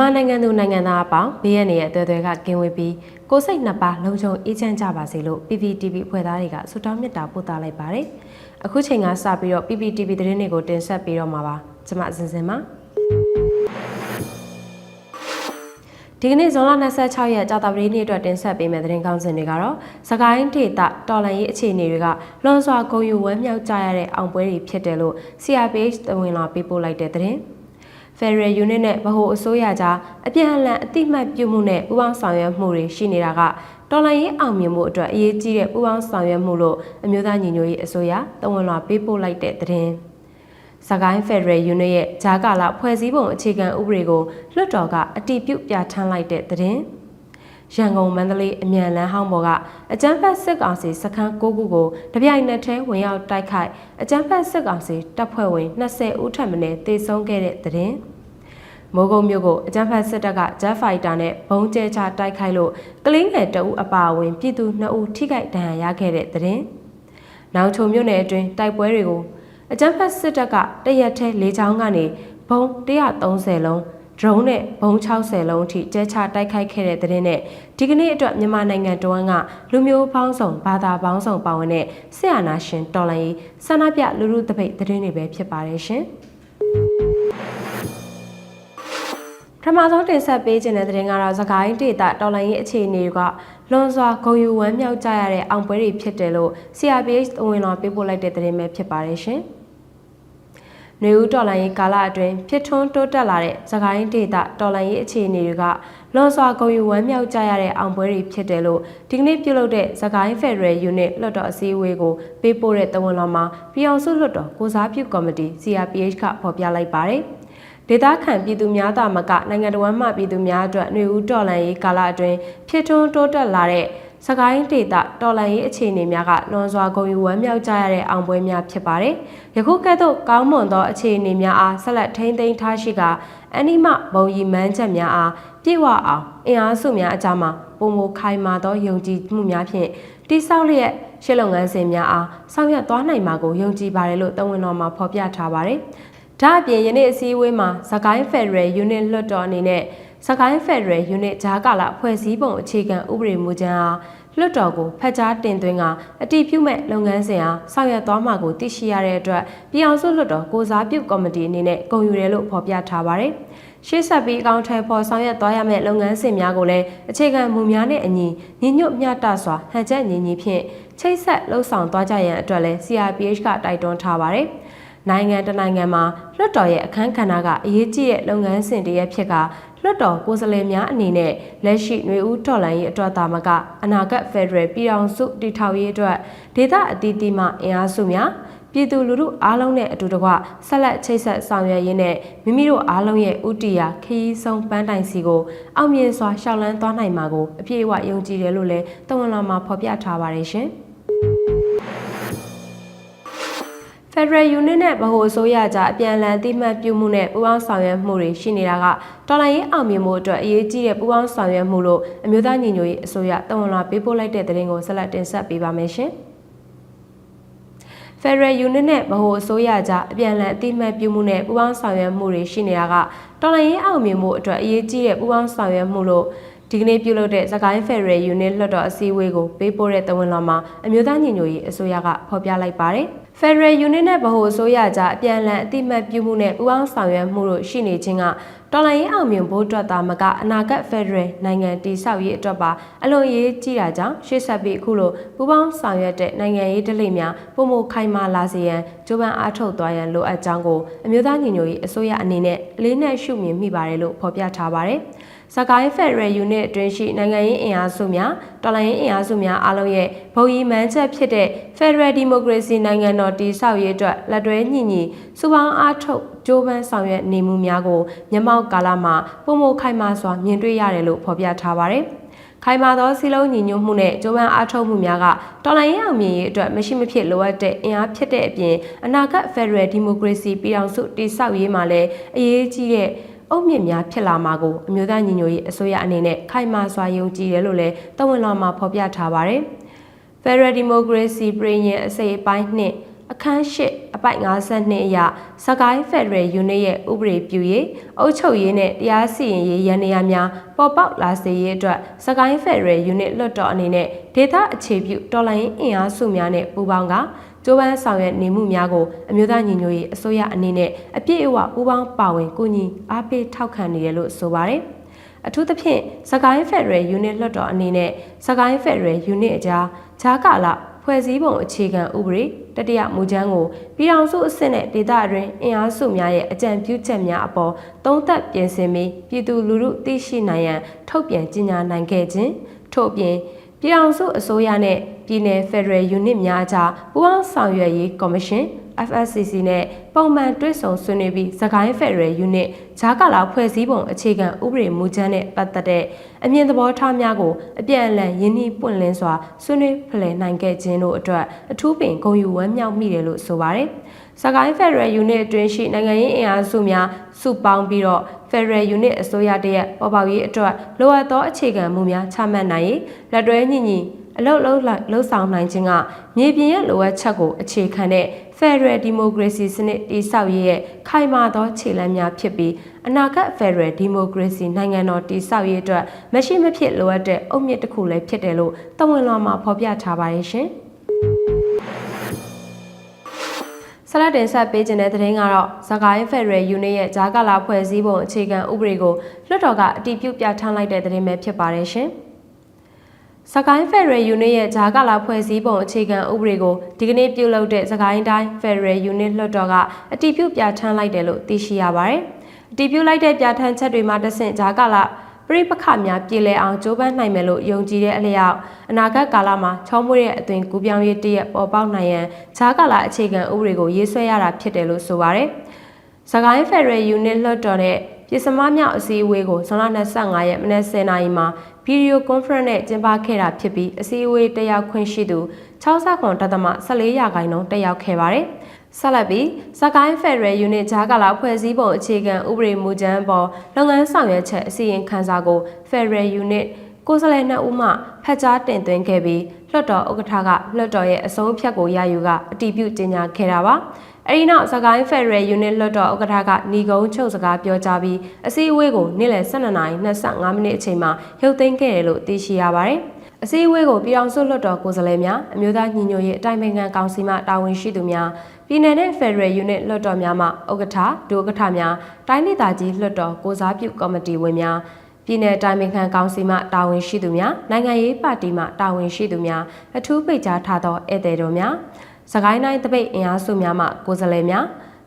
မြန်မာနိုင်ငံသူနိုင်ငံသားအပေါင်းဘေးရန်ရဲ့အသွဲသွဲကကင်းဝေးပြီးကိုယ်စိတ်နှစ်ပါးလုံခြုံအေးချမ်းကြပါစေလို့ PPTV ဖွဲ့သားတွေကဆုတောင်းမေတ္တာပို့သလိုက်ပါတယ်။အခုချိန်ကစပြီးတော့ PPTV သတင်းတွေကိုတင်ဆက်ပေးတော့မှာပါ။ကျွန်မအစဉ်စဉ်ပါ။ဒီကနေ့ဇွန်လ26ရက်ကြာသပတေးနေ့အတွက်တင်ဆက်ပေးမယ့်သတင်းကောင်းစင်တွေကတော့စကိုင်းဒေတာတော်လန်ရေးအခြေအနေတွေကလွန်စွာဂုဏ်ယူဝမ်းမြောက်ကြရတဲ့အောင်ပွဲတွေဖြစ်တယ်လို့ CRPH တဝင်လာပေးပို့လိုက်တဲ့သတင်း။ Federal Unit နဲ့ဗဟိုအစိုးရကြားအပြန်အလှန်အတိမတ်ပြုမှုနဲ့ပူးပေါင်းဆောင်ရွက်မှုတွေရှိနေတာကတော်လှန်ရေးအောင်မြင်မှုအတွက်အရေးကြီးတဲ့ပူးပေါင်းဆောင်ရွက်မှုလို့အမျိုးသားညီညွတ်ရေးအစိုးရတဝန်လွှာပေးပို့လိုက်တဲ့သတင်း။စကိုင်း Federal Unit ရဲ့ဂျာကာလာဖွဲ့စည်းပုံအခြေခံဥပဒေကိုလွှတ်တော်ကအတည်ပြုပြဋ္ဌာန်းလိုက်တဲ့သတင်း။ ရန်ကုန်မန္တလေးအမြန်လန်းဟောင်းပေါ်ကအကြမ်းဖက်စစ်ကောင်စီစခန်း၉ခုကိုတပြိုင်နက်တည်းဝင်ရောက်တိုက်ခိုက်အကြမ်းဖက်စစ်ကောင်စီတပ်ဖွဲ့ဝင်20ဦးထပ်မံတေဆုံးခဲ့တဲ့သတင်း။မိုးကုတ်မြို့ကိုအကြမ်းဖက်စစ်တပ်ကဂျက်ဖိုက်တာနဲ့ဘုံကျဲချတိုက်ခိုက်လို့ကလင်းငယ်တအုပ်အပါအဝင်ပြည်သူ2ဦးထိခိုက်ဒဏ်ရာရခဲ့တဲ့သတင်း။နောင်ချုံမြို့နယ်အတွင်းတိုက်ပွဲတွေကိုအကြမ်းဖက်စစ်တပ်ကတရက်ထဲလေးချောင်းကနေဘုံ130လုံး ဒရုန်းနဲ့ဘုံ60လုံးအထိကျဲချတိုက်ခိုက်ခဲ့တဲ့တဲ့တဲ့နဲ့ဒီကနေ့အတွက်မြန်မာနိုင်ငံတဝန်းကလူမျိုးပေါင်းစုံဘာသာပေါင်းစုံပါဝင်တဲ့ဆရာနာရှင်တော်လှန်ရေးဆန္ဒပြလူလူတပိတ်သတင်းတွေပဲဖြစ်ပါတယ်ရှင်ပထမဆုံးတင်ဆက်ပေးခြင်းတဲ့သတင်းကတော့သခိုင်းဒေတာတော်လိုင်းရဲ့အခြေအနေကလွန်စွာဂုံယူဝမ်းမြောက်ကြရတဲ့အောင်ပွဲတွေဖြစ်တယ်လို့ CRPH သဝင်တော်ပေးပို့လိုက်တဲ့သတင်းပဲဖြစ်ပါတယ်ရှင်။ နွေဦးတော်လိုင်းရေးကာလအတွင်းဖြစ်ထွန်းတိုးတက်လာတဲ့သခိုင်းဒေတာတော်လိုင်းရေးအခြေအနေတွေကလွန်စွာဂုဏ်ယူဝမ်းမြောက်ကြရတဲ့အောင်ပွဲတွေဖြစ်တယ်လို့ဒီကနေ့ပြုလုပ်တဲ့သခိုင်းဖက်ဒရယ်ယူနစ်လွှတ်တော်အစည်းအဝေးကိုပေးပို့တဲ့တဝန်တော်မှာပြည်အောင်စုလွှတ်တော်ကိုစားပြုကော်မတီ CRPH ကဖော်ပြလိုက်ပါတယ်။ဒေသခံပြည်သူများသာမကနိုင်ငံတော်မှပြည်သူများအတွက်ຫນွေဦးတော်လှန်ရေးကာလအတွင်းဖြစ်ထွန်းတိုးတက်လာတဲ့ စကိုင်းဒေတာတော်လန်ရေးအခြေအနေများကလွန်စွာဂုဏ်ယူဝမ်းမြောက်ကြရတဲ့အောင်ပွဲများဖြစ်ပါတယ်။ယခုကဲ့သို့ကောင်းမွန်သောအခြေအနေများအားဆက်လက်ထိန်းသိမ်းထားရှိကအနိမဘုံရီမန်းချက်များအားပြည့်ဝအောင်အင်အားစုများအကြမှာပုံမခိုင်မာသောယုံကြည်မှုများဖြင့်တိဆောက်လျက်ရှစ်လုပ်ငန်းစဉ်များအားဆောင်ရွက်သွားနိုင်မှာကိုယုံကြည်ပါတယ်လို့တဝန်တော်မှာဖော်ပြထားပါတယ်။ဒါအပြင်ယနေ့အစည်းအဝေးမှာဇကိုင်းဖက်ဒရယ်ယူနစ်လွှတ်တော်အနေနဲ့ စကိုင်းဖက်ဒရယ်ယူနစ်ဂျာကာလာဖွဲ့စည်းပုံအခြေခံဥပဒေမူကြမ်းအားလွှတ်တော်ကိုဖက်ကြားတင်သွင်းကအတိပြုမဲ့လုပ်ငန်းစဉ်အားဆောင်ရွက်သွားမှာကိုသိရှိရတဲ့အတွက်ပြည်အောင်စုလွှတ်တော်ကိုစားပြုကော်မတီအနေနဲ့ဂုဏ်ယူတယ်လို့ဖော်ပြထားပါတယ်။ရှေ့ဆက်ပြီးအကောင့်ထဲပေါ်ဆောင်ရွက်သွားရမယ့်လုပ်ငန်းစဉ်များကိုလည်းအခြေခံမူများနဲ့အညီညီညွတ်မျှတစွာဟန်ချက်ညီညီဖြင့်ချိတ်ဆက်လှုပ်ဆောင်သွားကြရန်အတွက်လည်း CRPH ကတိုက်တွန်းထားပါတယ်။နိုင်ငံတနိုင်ငံမှာလွှတ်တော်ရဲ့အခန်းကဏ္ဍကအရေးကြီးတဲ့လုပ်ငန်းစဉ်တည်းဖြစ်က လွှတ်တော်ကိုယ်စားလှယ်များအနေနဲ့လက်ရှိຫນွေဦးတော်လှန်ရေးအတွက်သာမကအနာဂတ်ဖက်ဒရယ်ပြည်ထောင်စုတည်ထောင်ရေးအတွက်ဒေသအသီးသီးမှအင်အားစုများပြည်သူလူထုအားလုံးနဲ့အတူတကွဆက်လက်ချိတ်ဆက်ဆောင်ရွက်ရင်းနဲ့မိမိတို့အားလုံးရဲ့ဥတီယာခရီးဆုံးပန်းတိုင်စီကိုအောင်မြင်စွာရှောက်လန်းသွားနိုင်မှာကိုအပြည့်အဝယုံကြည်တယ်လို့လည်းတဝန်လာမှာဖော်ပြထားပါတယ်ရှင်။ Federal Unit နဲ့ဗဟိုအစိုးရကြားအပြန်အလှန်တိမှတ်ပြုမှုနဲ့ပူးပေါင်းဆောင်ရွက်မှုတွေရှိနေတာကတော်လှန်ရေးအောင်မြင်မှုအတွက်အရေးကြီးတဲ့ပူးပေါင်းဆောင်ရွက်မှုလို့အမျိုးသားညီညွတ်ရေးအစိုးရတဝန်လာပေးပို့လိုက်တဲ့သတင်းကိုဆက်လက်တင်ဆက်ပေးပါမယ်ရှင်။ Federal Unit နဲ့ဗဟိုအစိုးရကြားအပြန်အလှန်အတိမတ်ပြုမှုနဲ့ပူးပေါင်းဆောင်ရွက်မှုတွေရှိနေတာကတော်လှန်ရေးအောင်မြင်မှုအတွက်အရေးကြီးတဲ့ပူးပေါင်းဆောင်ရွက်မှုလို့ ဒီကနေ့ပြုလုပ်တဲ့သခိုင်းဖက်ဒရယ်ယူနစ်လွှတ်တော်အစည်းအဝေးကိုပေးပို့တဲ့တဝန်လာမှာအမျိုးသားညီညွတ်ရေးအစိုးရကဖော်ပြလိုက်ပါတယ်။ Federal Unit နဲ့ဗဟိုအစိုးရကြားအပြန်အလှန်အတိမတ်ပြုမှုနဲ့ပူးပေါင်းဆောင်ရွက်မှုတို့ရှိနေခြင်းကတော်လှန်ရေးအောင်မြင်ဖို့အတွက်သာမကအနာဂတ် Federal နိုင်ငံတည်ဆောက်ရေးအတွက်ပါအလွန်ရေးကြီးတာကြောင့်ရှေ့ဆက်ပြီးအခုလိုပူးပေါင်းဆောင်ရွက်တဲ့နိုင်ငံရေးဒလိများပုံမခိုင်မာလာစေရန်ကြိုးပမ်းအားထုတ်သွားရန်လိုအပ်ကြောင်းကိုအမျိုးသားညီညွတ်ရေးအစိုးရအနေနဲ့လေးနက်ရှုမြင်မိပါတယ်လို့ဖော်ပြထားပါတယ်။ စကိုင်းဖက်ဒရယ်ယူနစ်အတွင်းရှိနိုင်ငံရေးအင်အားစုများတော်လှန်ရေးအင်အားစုများအားလုံးရဲ့ဗဟိုရည်မှန်းချက်ဖြစ်တဲ့ဖက်ဒရယ်ဒီမိုကရေစီနိုင်ငံတော်တည်ဆောက်ရေးအတွက်လက်တွဲညီညီစုပေါင်းအားထုတ်ကြိုးပမ်းဆောင်ရွက်နေမှုများကိုမျက်မှောက်ကာလမှာပုံမခိုင်မာစွာမြင်တွေ့ရတယ်လို့ဖော်ပြထားပါတယ်။ခိုင်မာသောစီလုံးညီညွတ်မှုနဲ့ကြိုးပမ်းအားထုတ်မှုများကတော်လှန်ရေးအောင်မြင်ရေးအတွက်မရှိမဖြစ်လိုအပ်တဲ့အင်အားဖြစ်တဲ့အပြင်အနာဂတ်ဖက်ဒရယ်ဒီမိုကရေစီပြည်အောင်စုတည်ဆောက်ရေးမှာလည်းအရေးကြီးတဲ့ အုတ်မြင့်များဖြစ်လာမှာကိုအမျိုးသားညီညွတ်ရေးအစိုးရအနေနဲ့ခိုင်မာစွာယုံကြည်တယ်လို့လည်းတဝန်လောင်မှာဖော်ပြထားပါတယ်။ Federal Democracy ပြည်ရင်အစိပ်အပိုင်းနှင့်အခန်း၈အပိုက်52အရစကိုင်းဖက်ဒရယ်ယူနစ်ရဲ့ဥပဒေပြုရေးအုပ်ချုပ်ရေးနဲ့တရားစီရင်ရေးရန်နေရာများပေါ်ပေါက်လာစေရေးအတွက်စကိုင်းဖက်ဒရယ်ယူနစ်လွှတ်တော်အနေနဲ့ဒေသအခြေပြုတော်လှန်ရေးအင်အားစုများနဲ့ပူးပေါင်းက ကျိုးပန်းဆောင်ရွက်နေမှုများကိုအမျိုးသားညီညွတ်ရေးအစိုးရအနေနဲ့အပြည့်အဝပူးပေါင်းပါဝင်ကူညီအားပေးထောက်ခံနေတယ်လို့ဆိုပါတယ်။အထူးသဖြင့်စကိုင်းဖက်ဒရယ်ယူနစ်လွှတ်တော်အနေနဲ့စကိုင်းဖက်ဒရယ်ယူနစ်အကြားဂျာကာလဖွဲ့စည်းပုံအခြေခံဥပဒေတတိယမူကြမ်းကိုပြည်ထောင်စုအဆင့်နဲ့ဒေသအတွင်းအင်အားစုများရဲ့အကြံပြုချက်များအပေါ်သုံးသပ်ပြင်ဆင်ပြီးပြည်သူလူထုသိရှိနိုင်ရန်ထုတ်ပြန်ကြေညာနိုင်ခဲ့ခြင်းထို့အပြင် ပြည်ထောင်စုအစိုးရနဲ့ပြည်내ဖက်ဒရယ်ယူနစ်များအကြားပူးပေါင်းဆောင်ရွက်ရေးကော်မရှင် FSCC နဲ့ပုံမှန်တွေ့ဆုံဆွေးနွေးပြီးသခိုင်းဖက်ဒရယ်ယူနစ်ဂျာကာလာဖွဲ့စည်းပုံအခြေခံဥပဒေမူကြမ်းနဲ့ပတ်သက်တဲ့အမြင်သဘောထားများကိုအပြန်အလှန်ယင်းနှီးပွင့်လင်းစွာဆွေးနွေးဖလှယ်နိုင်ခဲ့ခြင်းတို့အတွက်အထူးပင်ဂုဏ်ယူဝမ်းမြောက်မိတယ်လို့ဆိုပါတယ်။ စကိုင်းဖက်ဒရယ်ယူနစ်အတွင်းရှိနိုင်ငံရေးအင်အားစုများစုပေါင်းပြီးတော့ဖက်ဒရယ်ယူနစ်အစိုးရတရက်ပေါ်ပေါက်ရေးအတွက်လိုအပ်သောအခြေခံမူများချမှတ်နိုင်ရေးလက်တွဲညီညီအလုတ်လုံးလှုပ်ဆောင်နိုင်ခြင်းကမြေပြင်ရဲ့လိုအပ်ချက်ကိုအခြေခံတဲ့ Federal Democracy စနစ်တည်ဆောက်ရေးရဲ့ခိုင်မာသောခြေလှမ်းများဖြစ်ပြီးအနာဂတ် Federal Democracy နိုင်ငံတော်တည်ဆောက်ရေးအတွက်မရှိမဖြစ်လိုအပ်တဲ့အုတ်မြစ်တစ်ခုလည်းဖြစ်တယ်လို့တဝန်လွှာမှာဖော်ပြထားပါရဲ့ရှင် ဆလတ်တင်ဆက်ပေးခြင်းတဲ့သတင်းကတော့ဇဂိုင်းဖက်ဒရယ်ယူနစ်ရဲ့ဂျာကာလာဖွဲ့စည်းပုံအခြေခံဥပဒေကိုလွှတ်တော်ကအတည်ပြုပြဋ္ဌာန်းလိုက်တဲ့သတင်းပဲဖြစ်ပါတယ်ရှင်။စကိုင်းဖက်ဒရယ်ယူနစ်ရဲ့ဂျာကာလာဖွဲ့စည်းပုံအခြေခံဥပဒေကိုဒီကနေ့ပြုလုပ်တဲ့စကိုင်းတိုင်းဖက်ဒရယ်ယူနစ်လွှတ်တော်ကအတည်ပြုပြဋ္ဌာန်းလိုက်တယ်လို့သိရှိရပါတယ်။အတည်ပြုလိုက်တဲ့ပြဋ္ဌာန်းချက်တွေမှာတဆင့်ဂျာကာလာ ပြိပခများပြည်လဲအောင်ကြိုးပမ်းနိုင်မယ်လို့ယုံကြည်တဲ့အလျောက်အနာဂတ်ကာလမှာချောမွေ့တဲ့အသွင်ကူးပြောင်းရေးတရက်ပေါ်ပေါက်နိုင်ရန်ဂျာကာလာအခြေခံဥပဒေကိုရေးဆွဲရတာဖြစ်တယ်လို့ဆိုပါတယ်။စကိုင်းဖက်ဒရယ်ယူနစ်လွှတ်တော်နဲ့ပြည်စမမြောက်အစည်းအဝေးကိုဇွန်လ25ရက်မနက်10:00နာရီမှာဗီဒီယိုကွန်ဖရင့်နဲ့ကျင်းပခဲ့တာဖြစ်ပြီးအစည်းအဝေးတက်ရောက်ခွင့်ရှိသူ69ဒသမ14ရာခိုင်နှုန်းတက်ရောက်ခဲ့ပါတယ်။ ဆက်လက်ပြီးစကိုင်းဖက်ဒရယ်ယူနစ်ဂျာကာလာဖွဲ့စည်းပုံအခြေခံဥပဒေမူကြမ်းပေါ်လုပ်ငန်းဆောင်ရွက်ချက်အစီရင်ခံစာကိုဖက်ဒရယ်ယူနစ်ကိုယ်စားလှယ်နှစ်ဦးမှဖတ်ကြားတင်သွင်းခဲ့ပြီးလွှတ်တော်ဥက္ကဋ္ဌကလွှတ်တော်ရဲ့အဆုံးအဖြတ်ကိုရယူကအတည်ပြုကြေညာခဲ့တာပါ။အဲဒီနောက်စကိုင်းဖက်ဒရယ်ယူနစ်လွှတ်တော်ဥက္ကဋ္ဌကညီကုန်းချုပ်စကားပြောကြားပြီးအစည်းအဝေးကိုနေ့လယ်12နာရီ25မိနစ်အချိန်မှာရုပ်သိမ်းခဲ့တယ်လို့သိရှိရပါတယ်။အစည်းအဝေးကိုပြည်အောင်စုလွှတ်တော်ကိုယ်စားလှယ်များအမျိုးသားညီညွတ်ရေးအတိုင်းအမြံကောင်စီမှတာဝန်ရှိသူများ ပြည်내နဲ့ဖက်ဒရယ်ယူနစ်လွှတ်တော်များမှဥက္ကဋ္ဌဒုဥက္ကဋ္ဌများတိုင်းဒေသကြီးလွှတ်တော်ကိုစားပြုကော်မတီဝင်များပြည်내တိုင်းပင်ခံကောင်စီမှတာဝန်ရှိသူများနိုင်ငံရေးပါတီမှတာဝန်ရှိသူများအထူးပိတ်ကြားထားသောဧည့်သည်တော်များစကိုင်းတိုင်းတပိတ်အင်အားစုများမှကိုယ်စားလှယ်များ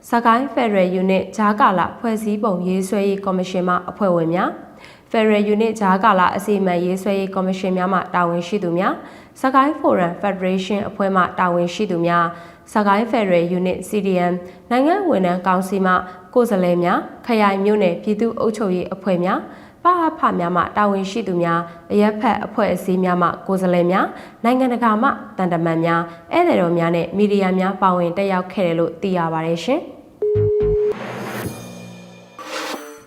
စကိုင်းဖက်ဒရယ်ယူနစ်ဂျာကာလာဖွဲ့စည်းပုံရေးဆွဲရေးကော်မရှင်မှအဖွဲ့ဝင်များဖက်ဒရယ်ယူနစ်ဂျာကာလာအစီအမံရေးဆွဲရေးကော်မရှင်များမှတာဝန်ရှိသူများစကိုင်းဖိုရမ်ဖက်ဒရေးရှင်းအဖွဲ့မှတာဝန်ရှိသူများ စကိုင်းဖက်ဒရယ်ယူနစ် CDM နိုင်ငံဝန်ထမ်းကောင်စီမှကိုယ်စားလှယ်များခရိုင်မြို့နယ်ပြည်သူ့အုပ်ချုပ်ရေးအဖွဲ့များပဟဖများမှတာဝန်ရှိသူများအရက်ဖက်အဖွဲ့အစည်းများမှကိုယ်စားလှယ်များနိုင်ငံတကာမှတန်တမန်များဧည့်သည်တော်များနဲ့မီဒီယာများပါဝင်တက်ရောက်ခဲ့တယ်လို့သိရပါတယ်ရှင်။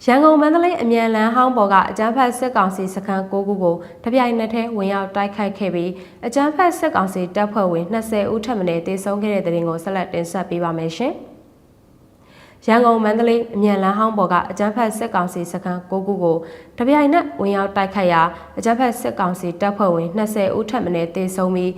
ရန်ကုန်မန္တလေးအမြန်လန်းဟောင်းပေါ်ကအကြမ်းဖက်စစ်ကောင်စီစခန်း၉ခုကိုတပြိုင်နက်တည်းဝင်ရောက်တိုက်ခိုက်ခဲ့ပြီးအကြမ်းဖက်စစ်ကောင်စီတပ်ဖွဲ့ဝင်20ဦးထပ်မံတေဆုံးခဲ့တဲ့တဲ့ရင်ကိုဆက်လက်တင်ဆက်ပေးပါမယ်ရှင်။ရန်ကုန်မန္တလေးအမြန်လမ်းဟောင်းပေါ်ကအကြမ်းဖက်စစ်ကောင်စီစခန်း၉ခုကိုတပြိုင်နက်ဝင်ရောက်တိုက်ခိုက်ရာအကြမ်းဖက်စစ်ကောင်စီတပ်ဖွဲ့ဝင်20ဦးထပ်မံတေဆုံးပြီး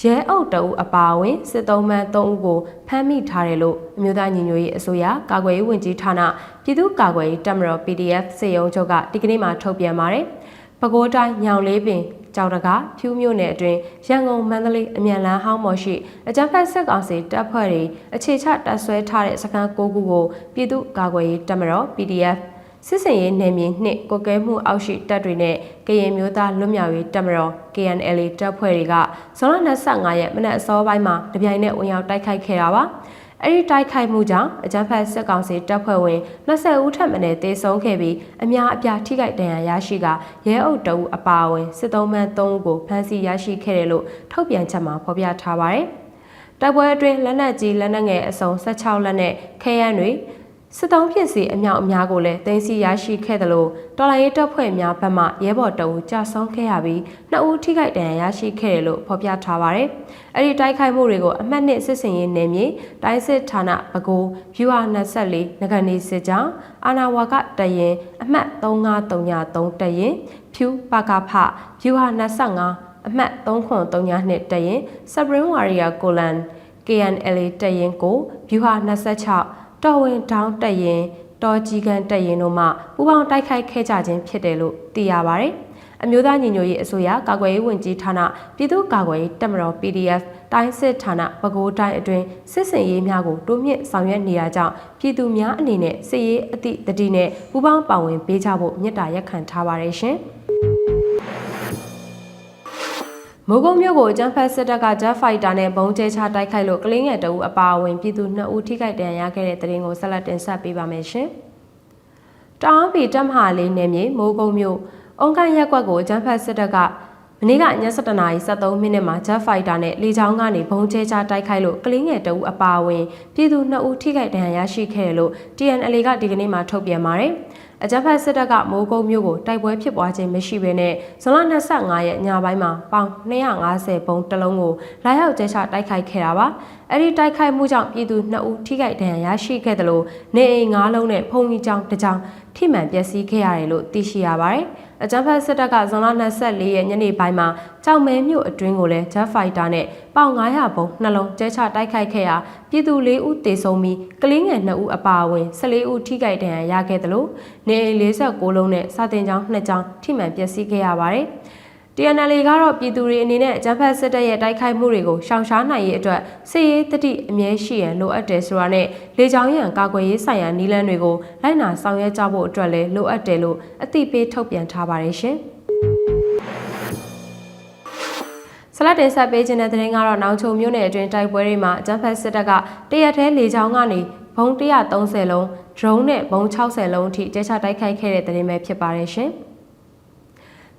ရဲအုပ်တအုပ်အပါအဝင်စစ်သုံးမှန်း3ဦးကိုဖမ်းမိထားတယ်လို့အမျိုးသားညီညွတ်ရေးအစိုးရကာကွယ်ရေးဝန်ကြီးဌာနပြည်သူ့ကာကွယ်ရေးတပ်မတော် PDF စေယုံချုပ်ကဒီကနေ့မှထုတ်ပြန်ပါတယ်။ပဲခူးတိုင်းညောင်လေးပင်ကြောက်တကားဖြူးမြို့နယ်အတွင်းရန်ကုန်မန္တလေးအမြန်လန်းဟောင်းမော်ရှိအကြမ်းဖက်စစ်ကောင်စီတပ်ဖွဲ့တွေအခြေချတပ်ဆွဲထားတဲ့စခန်း၉ခုကိုပြည်သူ့ကာကွယ်ရေးတပ်မတော် PDF စစ်စင်ရေးနယ်မြေနှစ်ကိုကဲမှုအောက်ရှိတပ်တွေနဲ့ကရင်မျိုးသားလွတ်မြောက်ရေးတပ်မတော် KNLA တပ်ဖွဲ့တွေကဇွန်လ25ရက်မနက်အစောပိုင်းမှာတပြိုင်နက်ဝင်ရောက်တိုက်ခိုက်ခဲ့တာပါ။အဲ့ဒီတိုက်ခိုက်မှုကြောင့်အကြမ်းဖက်စစ်ကောင်စီတပ်ဖွဲ့ဝင်20ဦးထပ်မံတေဆုံးခဲ့ပြီးအများအပြားထိခိုက်ဒဏ်ရာရရှိကရဲအုပ်တအုပ်အပါအဝင်စစ်သုံးမှန်း3ဦးကိုဖမ်းဆီးရရှိခဲ့တယ်လို့ထုတ်ပြန်ချက်မှာဖော်ပြထားပါတယ်။တိုက်ပွဲအတွင်းလက်နက်ကြီးလက်နက်ငယ်အစုံ16လက်နဲ့ခဲယမ်းတွေ စစ်တောင်းဖြစ်စီအမြောက်အများကိုလည်းတင်စီရရှိခဲ့တယ်လို့တော်လိုင်းရေးတပ်ဖွဲ့များဘက်မှရဲဘော်တအူကြာဆုံးခဲ့ရပြီးနှစ်ဦးထိခိုက်ဒဏ်ရာရရှိခဲ့တယ်လို့ဖော်ပြထားပါတယ်။အဲ့ဒီတိုက်ခိုက်မှုတွေကိုအမှတ်နှစ်စစ်စင်ရေးနယ်မြေတိုင်းစစ်ဌာနပဲခူးဖြူဟာ24ငကနေစစ်ကြောင်းအာနာဝါကတရင်အမှတ်3533တရင်ဖြူပါကဖဖြူဟာ25အမှတ်3332တရင် Supreme Warrior Colan KNLA တရင်ကိုဖြူဟာ26 တော်ဝင်တောင်းတက်ရင်တော်ကြီးကန်တက်ရင်တို့မှပူပေါင်းတိုက်ခိုက်ခဲ့ကြခြင်းဖြစ်တယ်လို့သိရပါတယ်။အမျိုးသားညီညွတ်ရေးအစိုးရကာကွယ်ရေးဝန်ကြီးဌာနပြည်သူ့ကာကွယ်ရေးတပ်မတော် PDF တိုင်းစစ်ဌာနပဲခူးတိုင်းအတွင်းစစ်စင်ရေးများကိုတိုးမြင့်ဆောင်ရွက်နေတာကြောင့်ပြည်သူများအနေနဲ့စစ်ရေးအသည့်တတိနဲ့ပူပေါင်းပါဝင်ပေးကြဖို့မြစ်တာရက်ခံထားပါတယ်ရှင်။ မိုးကုတ်မြို့ကိုဂျမ်ဖက်စစ်တပ်ကဂျက်ဖိုက်တာနဲ့ဘုံကျဲချတိုက်ခိုက်လို့ကလင်းငယ်တအူအပါအဝင်ပြည်သူ2ဦးထိခိုက်ဒဏ်ရာရခဲ့တဲ့တဲ့ရင်ကိုဆက်လက်တင်ဆက်ပေးပါမယ်ရှင်။တောင်ပြည်တပ်မဟာလေးနယ်မြေမိုးကုတ်မြို့အုံကန်ရက်ကွက်ကိုဂျမ်ဖက်စစ်တပ်ကမနေ့ကည7:73မိနစ်မှာ Jet Fighter နဲ့လေကြောင်းကနေဘုံကျဲချတိုက်ခိုက်လို့ကလင်းငယ်တအူအပါအဝင် ပြည်သူ2ဦးထိခိုက်ဒဏ်ရာရရှိခဲ့တယ်လို့ TNL ကဒီကနေ့မှထုတ်ပြန်ပါတယ်။ အကြမ်းဖက်စစ်တပ်ကမိုးကုတ်မြို့ကိုတိုက်ပွဲဖြစ်ပွားခြင်းမရှိဘဲနဲ့ဇွန်လ25ရက်ညပိုင်းမှာပေါင်250ပုံတလုံးကိုလာရောက်ကျဲချတိုက်ခိုက်ခဲ့တာပါအဲ့ဒီတိုက်ခိုက်မှုကြောင့်ပြည်သူ2ဦးထိခိုက်ဒဏ်ရာရရှိခဲ့တယ်လို့နေအိမ်9လုံးနဲ့ဖုန်ကြီးကျောင်းတစ်ကျောင်းထိမှန်ပျက်စီးခဲ့ရတယ်လို့သိရှိရပါတယ် အကြမ်းဖက်စစ်တပ်ကဇွန်လ24ရက်ညနေပိုင်းမှာကြောက်မဲမြို့အတွင်းကိုလည်း Jet Fighter နဲ့ပေါင်900ပုံနှလုံးကျဲချတိုက်ခိုက်ခဲ့ရာပြည်သူ၄ဦးသေဆုံးပြီးကလေးငယ်2ဦးအပါအဝင်14ဦးထိခိုက်ဒဏ်ရာရခဲ့တယ်လို့နေအိမ်46လုံးနဲ့စာတင်ကျောင်း2ကျောင်းထိမှန်ပျက်စီးခဲ့ရပါတယ်။ TNL ကတော့ပြည်သူတွေအနေနဲ့ဂျမ်ဖက်စစ်တပ်ရဲ့တိုက်ခိုက်မှုတွေကိုရှောင်ရှားနိုင်ရေးအတွက်စစ်ရေးတတိအမြဲရှိရန်လိုအပ်တယ်ဆိုတာနဲ့လေကြောင်းရန်ကာကွယ်ရေးဆိုင်ရာနည်းလမ်းတွေကိုလိုက်နာဆောင်ရွက်ကြဖို့အတွက်လည်းလိုအပ်တယ်လို့အသိပေးထုတ်ပြန်ထားပါတယ်ရှင်။ဆလတ်တင်ဆက်ပေးခြင်းတဲ့တဲ့ရင်ကတော့နောင်ချုံမြို့နယ်အတွင်းတိုက်ပွဲတွေမှာဂျမ်ဖက်စစ်တပ်ကတရက်သေးလေကြောင်းကနေဘုံ130လုံး drone နဲ့ဘုံ60လုံးအထိကျဲချတိုက်ခိုက်ခဲ့တဲ့တဲ့ရင်ပဲဖြစ်ပါတယ်ရှင်။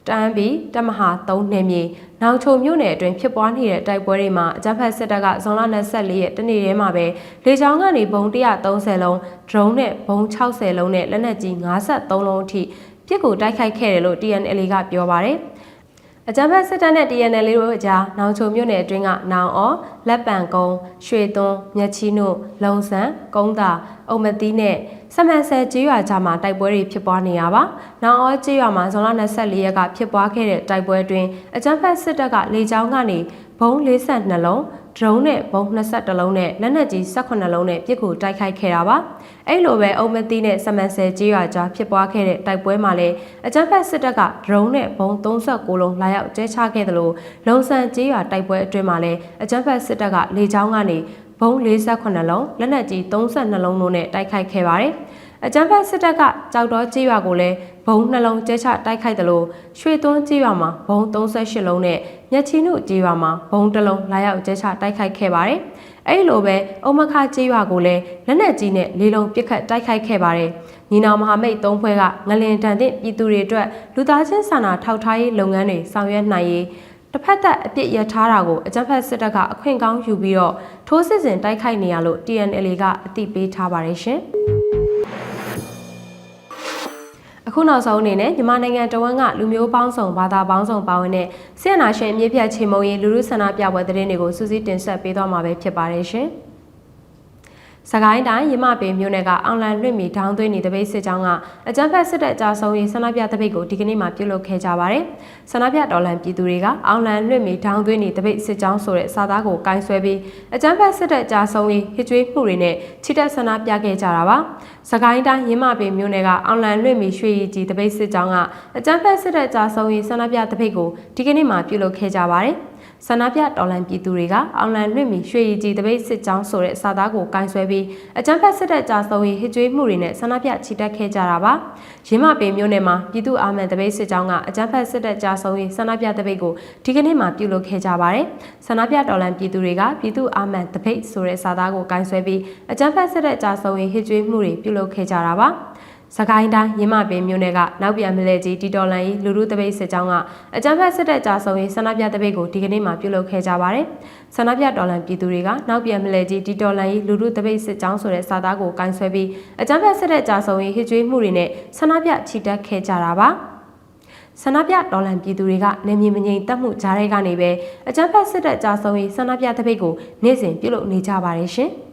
တန်းဘီတမဟာ3နယ်မြေနောင်ချုံမြို့နယ်အတွင်းဖြစ်ပွားနေတဲ့တိုက်ပွဲတွေမှာအကြမ်းဖက်စစ်တပ်ကဇွန်လ24ရက်တနေ့တည်းမှာပဲလေကြောင်းကနေဘုံ130လုံး drone နဲ့ဘုံ60လုံးနဲ့လက်နက်ကြီး53လုံးအထိပြစ်ကိုတိုက်ခိုက်ခဲ့တယ်လို့ TNL ကပြောပါတယ်။ အကြမ်းဖက်စစ်တပ်နဲ့ TNL တို့အကြားနောင်ချုံမြို့နယ်အတွင်းကနောင်အော်လက်ပံကုန်းရွှေသွန်းမြက်ချီနုလုံဆန်ကုန်းတာအုံမတီးနဲ့စမန်ဆယ်ကျေးရွာကြားမှာတိုက်ပွဲတွေဖြစ်ပွားနေရပါ။နောင်အော်ကျေးရွာမှာဇွန်လ24ရက်ကဖြစ်ပွားခဲ့တဲ့တိုက်ပွဲအတွင်းအကြမ်းဖက်စစ်တပ်ကလေကြောင်းကနေဘုံ42လုံး ဒရုန်းနဲ့ဘုံ22လုံးနဲ့လက်နက်ကြီး18လုံးနဲ့ပစ်ကူတိုက်ခိုက်ခဲ့တာပါအဲ့လိုပဲအုံမသိနဲ့စမန်ဆယ်ကြီးရွာကြားဖြစ်ပွားခဲ့တဲ့တိုက်ပွဲမှာလည်းအကြမ်းဖက်စစ်တပ်ကဒရုန်းနဲ့ဘုံ39လုံးလာရောက်ကျဲချခဲ့တယ်လို့လုံဆန်ကြီးရွာတိုက်ပွဲအတွင်းမှာလည်းအကြမ်းဖက်စစ်တပ်ကလေကြောင်းကနေဘုံ48လုံးလက်နက်ကြီး32လုံးတို့နဲ့တိုက်ခိုက်ခဲ့ပါတယ်အကြမ်းဖက်စစ်တပ်ကကြောက်တော်ကြေးရွာကိုလည်း ဘုံနှလုံးကျဲချတိုက်ခိုက်တယ်လို့ရွှေသွန်းကြေးရွာမှာဘုံ38လုံးနဲ့မြက်ချီနုကြေးရွာမှာဘုံတစ်လုံးလာရောက်ကျဲချတိုက်ခိုက်ခဲ့ပါတယ်။အဲဒီလိုပဲအုံမခကြေးရွာကိုလည်းလက်နက်ကြီးနဲ့လေးလုံးပစ်ခတ်တိုက်ခိုက်ခဲ့ပါတယ်။ညီနောင်မဟာမိတ်သုံးဖွဲ့ကငလင်တန်တဲ့ပြည်သူတွေအတွက်လူသားချင်းစာနာထောက်ထားရေးလုပ်ငန်းတွေဆောင်ရွက်နိုင်ရေးတစ်ဖက်သက်အပြစ်ရထားတာကိုအကြမ်းဖက်စစ်တပ်ကအခွင့်ကောင်းယူပြီးတော့ထိုးစစ်ဆင်တိုက်ခိုက်နေရလို့ TNL ကအသိပေးထားပါတယ်ရှင်။ အခုနောက်ဆုံးအနေနဲ့မြန်မာနိုင်ငံတဝန်းကလူမျိုးပေါင်းစုံဘာသာပေါင်းစုံပါဝင်တဲ့ဆီယနာရှင်အမြင့်ပြတ်ချေမုံရေးလူလူဆန္ဒပြပွဲသတင်းတွေကိုစူးစီးတင်ဆက်ပေးသွားမှာပဲဖြစ်ပါတယ်ရှင်။ စကိုင်းတိုင်းရမပေမြို့နယ်ကအောင်လန်လွင့်မီဒေါင်းသွင်းနေတပိတ်စစ်ကြောင်းကအကြမ်းဖက်စစ်တပ်ကြာဆုံးရေးဆန္ဒပြတပိတ်ကိုဒီကနေ့မှပြုလုပ်ခဲ့ကြပါတယ်။ဆန္ဒပြတော်လှန်ပြည်သူတွေကအောင်လန်လွင့်မီဒေါင်းသွင်းနေတပိတ်စစ်ကြောင်းဆိုတဲ့စာသားကိုကင်ဆယ်ပြီးအကြမ်းဖက်စစ်တပ်ကြာဆုံးရေးဟစ်ကြွေးမှုတွေနဲ့ချစ်တက်ဆန္ဒပြခဲ့ကြတာပါ။စကိုင်းတိုင်းရမပေမြို့နယ်ကအောင်လန်လွင့်မီရွှေရည်ကြီးတပိတ်စစ်ကြောင်းကအကြမ်းဖက်စစ်တပ်ကြာဆုံးရေးဆန္ဒပြတပိတ်ကိုဒီကနေ့မှပြုလုပ်ခဲ့ကြပါတယ်။ ဆန္ဒပြတော်လှန်ပြည်သူတွေကအောင်လန်လွင့်မီရွှေရည်ကြီးတပိတ်စစ်ကြောင်းဆိုတဲ့စာသားကိုကင်ဆယ်ပြီးအကြမ်းဖက်စစ်တပ်ကြာဆုံးရေးဟစ်ကြွေးမှုတွေနဲ့ဆန္ဒပြချီတက်ခဲ့ကြတာပါရင်းမပေမြို့နယ်မှာပြည်သူ့အာမန်တပိတ်စစ်ကြောင်းကအကြမ်းဖက်စစ်တပ်ကြာဆုံးရေးဆန္ဒပြတပိတ်ကိုဒီကနေ့မှပြုလုပ်ခဲ့ကြပါတယ်ဆန္ဒပြတော်လှန်ပြည်သူတွေကပြည်သူ့အာမန်တပိတ်ဆိုတဲ့စာသားကိုကင်ဆယ်ပြီးအကြမ်းဖက်စစ်တပ်ကြာဆုံးရေးဟစ်ကြွေးမှုတွေပြုလုပ်ခဲ့ကြတာပါ စကိုင်းတိုင်းရင်းမပင်မြို့နယ်ကနောက်ပြန်မလဲကြီးတီတော်လန်ကြီးလူလူတပိတ်စစ်ကြောင်းကအကြမ်းဖက်စစ်တပ်ကြာဆုံးရေးဆန္ဒပြတပိတ်ကိုဒီကနေ့မှပြုလုပ်ခဲ့ကြပါတယ်။ဆန္ဒပြတော်လန်ပြည်သူတွေကနောက်ပြန်မလဲကြီးတီတော်လန်ကြီးလူလူတပိတ်စစ်ကြောင်းဆိုတဲ့စာသားကိုကင်ဆယ်ပြီးအကြမ်းဖက်စစ်တပ်ကြာဆုံးရေးဟစ်ကြွေးမှုတွေနဲ့ဆန္ဒပြချီတက်ခဲ့ကြတာပါ။ဆန္ဒပြတော်လန်ပြည်သူတွေကနေမြေမငိမ်တက်မှုကြားတွေကနေပဲအကြမ်းဖက်စစ်တပ်ကြာဆုံးရေးဆန္ဒပြတပိတ်ကိုနေ့စဉ်ပြုလုပ်နေကြပါတယ်ရှင်။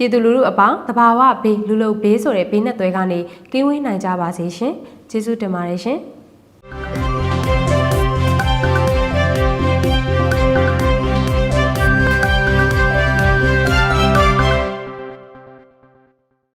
ပြည်သူလူထုအပေါင်းတဘာဝဘေးလူလုဘေးဆိုတဲ့ဘေးနဲ့သွဲကနေကင်းဝေးနိုင်ကြပါစေရှင်။ကျေးဇူးတင်ပါတယ်ရှင်။